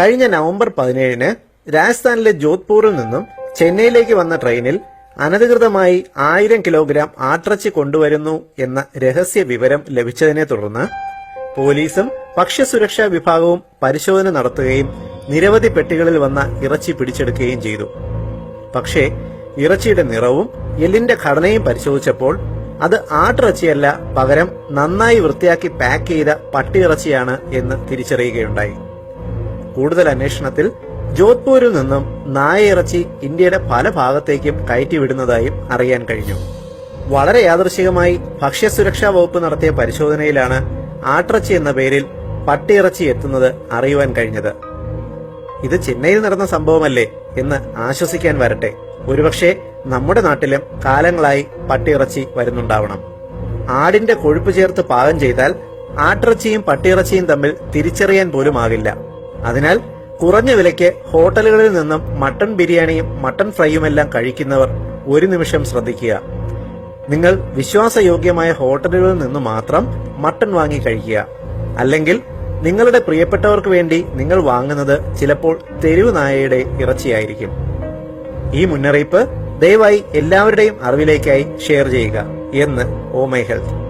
കഴിഞ്ഞ നവംബർ പതിനേഴിന് രാജസ്ഥാനിലെ ജോധ്പൂരിൽ നിന്നും ചെന്നൈയിലേക്ക് വന്ന ട്രെയിനിൽ അനധികൃതമായി ആയിരം കിലോഗ്രാം ആട്ടിറച്ചി കൊണ്ടുവരുന്നു എന്ന രഹസ്യ വിവരം ലഭിച്ചതിനെ തുടർന്ന് പോലീസും ഭക്ഷ്യസുരക്ഷാ വിഭാഗവും പരിശോധന നടത്തുകയും നിരവധി പെട്ടികളിൽ വന്ന ഇറച്ചി പിടിച്ചെടുക്കുകയും ചെയ്തു. പക്ഷേ ഇറച്ചിയുടെ നിറവും എല്ലിന്റെ ഘടനയും പരിശോധിച്ചപ്പോൾ അത് ആട്ടിറച്ചിയല്ല പകരം നന്നായി വൃത്തിയാക്കി പാക്ക് ചെയ്ത പട്ടിയിറച്ചിയാണ് എന്ന് തിരിച്ചറിയുകയുണ്ടായി. കൂടുതൽ അന്വേഷണത്തിൽ ജോധ്പൂരിൽ നിന്നും ഇറച്ചി ഇന്ത്യയുടെ പല ഭാഗത്തേക്കും കയറ്റിവിടുന്നതായും അറിയാൻ കഴിഞ്ഞു. വളരെ യാദൃശികമായി ഭക്ഷ്യസുരക്ഷാ വകുപ്പ് നടത്തിയ പരിശോധനയിലാണ് ആട്ടിറച്ചി എന്ന പേരിൽ പട്ടിയിറച്ചി എത്തുന്നത് അറിയുവാൻ കഴിഞ്ഞത്. ഇത് ചെന്നൈയിൽ നടന്ന സംഭവമല്ലേ എന്ന് ആശ്വസിക്കാൻ വരട്ടെ. ഒരുപക്ഷെ നമ്മുടെ നാട്ടിലും കാലങ്ങളായി പട്ടിയിറച്ചി വരുന്നുണ്ടാവണം. ആടിന്റെ കൊഴുപ്പ് ചേർത്ത് പാകം ചെയ്താൽ ആട്ടിറച്ചിയും പട്ടിയിറച്ചിയും തമ്മിൽ തിരിച്ചറിയാൻ പോലും ആകില്ല അതിനാൽ കുറഞ്ഞ വിലയ്ക്ക് ഹോട്ടലുകളിൽ നിന്നും മട്ടൺ ബിരിയാണിയും മട്ടൺ ഫ്രൈയുമെല്ലാം കഴിക്കുന്നവർ ഒരു നിമിഷം ശ്രദ്ധിക്കുക. നിങ്ങൾ വിശ്വാസയോഗ്യമായ ഹോട്ടലുകളിൽ നിന്ന് മാത്രം മട്ടൺ വാങ്ങി കഴിക്കുക. അല്ലെങ്കിൽ നിങ്ങളുടെ പ്രിയപ്പെട്ടവർക്ക് വേണ്ടി നിങ്ങൾ വാങ്ങുന്നത് ചിലപ്പോൾ തെരുവ് നായയുടെ ഇറച്ചിയായിരിക്കും. ഈ മുന്നറിയിപ്പ് ദയവായി എല്ലാവരുടെയും അറിവിലേക്കായി ഷെയർ ചെയ്യുക. എന്ന് ഓ മൈ ഹെൽത്ത്.